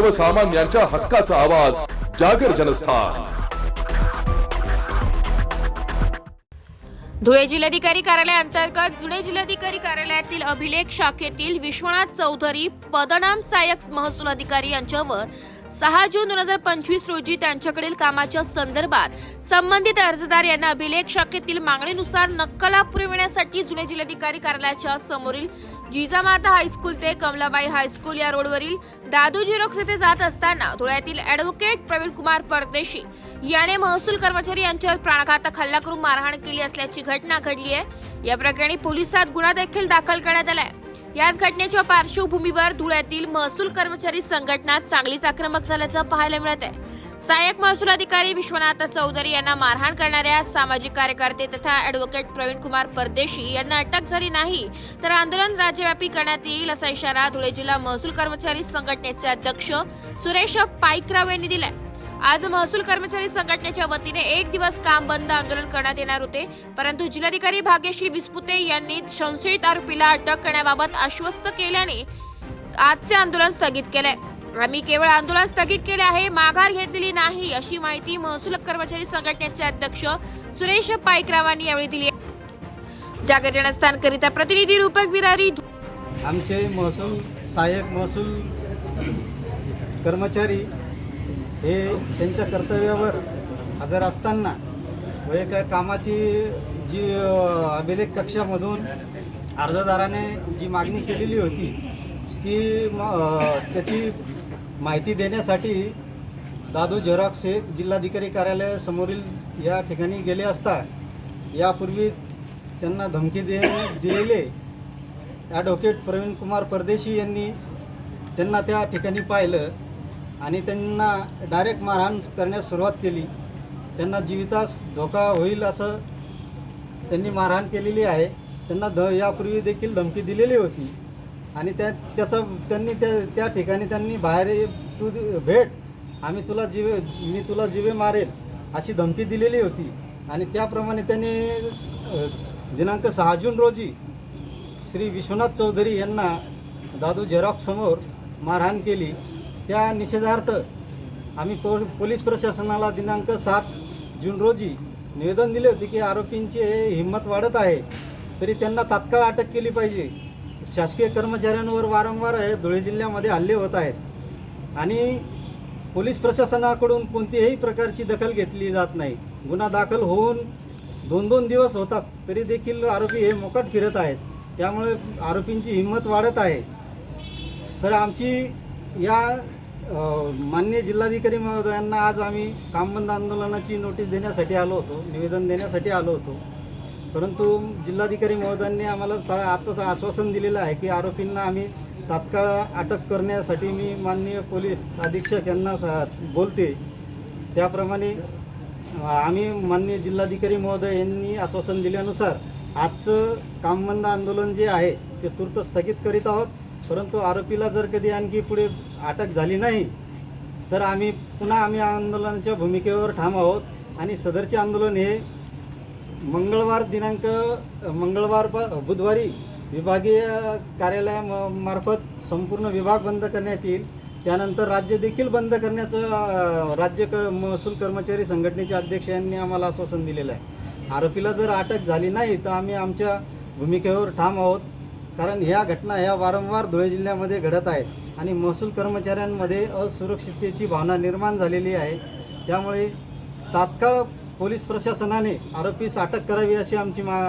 सर्वसामान्यांच्या हक्काचा आवाज जागर जनस्थान. धुळे जिल्हाधिकारी कार्यालयाअंतर्गत जुने जिल्हाधिकारी कार्यालयातील अभिलेख शाखेतील विश्वनाथ चौधरी पदनाम सहाय्यक महसूल अधिकारी यांच्यावर सहा जून दोन हजार पंचवीस रोजी त्यांच्याकडील कामाच्या संदर्भात संबंधित अर्जदार यांना अभिलेख शाखेतील मागणीनुसार नक्कला पुरविण्यासाठी जुने जिल्हाधिकारी कार्यालयाच्या समोरील जिजामाता हायस्कूल ते कमलाबाई हायस्कूल या रोडवरील दादू झेरॉक्स येथे जात असताना धुळ्यातील ॲडव्होकेट प्रवीण कुमार परदेशी याने महसूल कर्मचारी यांच्यावर प्राणघातक हल्ला करून मारहाण केली असल्याची घटना घडली आहे. या प्रकरणी पोलिसात गुन्हा देखील दाखल करण्यात आलाय याच घटनेच्या पार्श्वभूमीवर धुळ्यातील महसूल कर्मचारी संघटना चांगलीच आक्रमक झाल्याचं पाहायला मिळत आहे. सहाय्यक महसूल अधिकारी विश्वनाथ चौधरी यांना मारहाण करणाऱ्या सामाजिक कार्यकर्ते तथा ॲडव्होकेट प्रवीण कुमार परदेशी यांना अटक झाली नाही तर आंदोलन राज्यव्यापी करण्यात येईल असा इशारा धुळे जिल्हा महसूल कर्मचारी संघटनेचे अध्यक्ष सुरेश पाईकराव यांनी दिलाय. आज महसूल कर्मचारी संघटनेच्या वतीने एक दिवस काम बंद आंदोलन करण्यात येणार होते. परंतु जिल्हाधिकारी भाग्यश्री विस्पुते यांनी संशयित आरोपीला अटक करण्याबाबत आश्वस्त केल्याने आजचे आंदोलन स्थगित केले आम्ही केवळ आंदोलन स्थगित केले आहे माघार घेतलेली नाही अशी माहिती महसूल कर्मचारी संघटनेचे अध्यक्ष सुरेश पाईकरावांनी यावेळी दिली जागर जनस्थानकरिता प्रतिनिधी रूपक बिरारी आमचे महसूल सहाय्यक महसूल कर्मचारी हे त्यांच्या कर्तव्यावर हजर असताना व एक कामाची जी अभिलेख कक्षामधून अर्जदाराने जी मागणी केलेली होती ती त्याची माहिती देण्यासाठी दादू झेरॉक्स हे जिल्हाधिकारी कार्यालयासमोरील या ठिकाणी गेले असता यापूर्वी त्यांना धमकी दे दिलेले ॲडव्होकेट प्रवीण कुमार परदेशी यांनी त्यांना त्या ठिकाणी पाहिलं. आणि त्यांना डायरेक्ट मारहाण करण्यास सुरुवात केली. त्यांना जीवितास धोका होईल असं त्यांनी मारहाण केलेली आहे. त्यांना ध यापूर्वी देखील धमकी दिलेली होती. आणि त्या त्याचा त्यांनी त्या त्या ठिकाणी त्यांनी बाहेर ये- तू भेट आम्ही तुला जीवे मी तुला जीवे मारेल अशी धमकी दिलेली होती. आणि त्याप्रमाणे त्यांनी दिनांक सहा जून रोजी श्री विश्वनाथ चौधरी यांना दादू झेरॉक्ससमोर मारहाण केली. त्या निषेधार्थ आम्ही पो पोलीस प्रशासनाला दिनांक सात जून रोजी निवेदन दिले होते की आरोपींची हे हिंमत वाढत आहे तरी त्यांना तात्काळ अटक केली पाहिजे. शासकीय कर्मचाऱ्यांवर वारंवार हे धुळे जिल्ह्यामध्ये हल्ले होत आहेत. आणि पोलीस प्रशासनाकडून कोणतीही प्रकारची दखल घेतली जात नाही. गुन्हा दाखल होऊन दोन दोन दिवस होतात तरी देखील आरोपी हे मोकाट फिरत आहेत. त्यामुळे आरोपींची हिंमत वाढत आहे. तर आमची या मान्य माननीय जिल्हाधिकारी महोदयांना आज आम्ही कामबंद आंदोलनाची नोटीस देण्यासाठी आलो होतो निवेदन देण्यासाठी आलो होतो. परंतु जिल्हाधिकारी महोदयांनी आम्हाला ता आत्ताच आश्वासन दिलेलं आहे की आरोपींना आम्ही तात्काळ अटक करण्यासाठी मी माननीय पोलीस अधीक्षक यांना सा बोलते. त्याप्रमाणे आम्ही माननीय जिल्हाधिकारी महोदय यांनी आश्वासन दिल्यानुसार आजचं कामबंद आंदोलन जे आहे ते तूर्त स्थगित करीत आहोत. परंतु आरोपीला जर कधी आणखी पुढे अटक झाली नाही तर आम्ही पुन्हा आम्ही आंदोलनाच्या भूमिकेवर ठाम आहोत. आणि सदरचे आंदोलन हे मंगळवार दिनांक मंगळवार प बुधवारी विभागीय कार्यालयामार्फत संपूर्ण विभाग बंद करण्यात येईल. त्यानंतर राज्य देखील बंद करण्याचं राज्य क महसूल कर्मचारी संघटनेचे अध्यक्ष यांनी आम्हाला आश्वासन दिलेलं आहे. आरोपीला जर अटक झाली नाही तर आम्ही आमच्या भूमिकेवर ठाम आहोत. कारण ह्या घटना ह्या वारंवार धुळे जिल्ह्यामध्ये घडत आहेत आणि महसूल कर्मचाऱ्यांमध्ये असुरक्षिततेची भावना निर्माण झालेली आहे. त्यामुळे तात्काळ पोलीस प्रशासनाने आरोपीस अटक करावी अशी आमची मा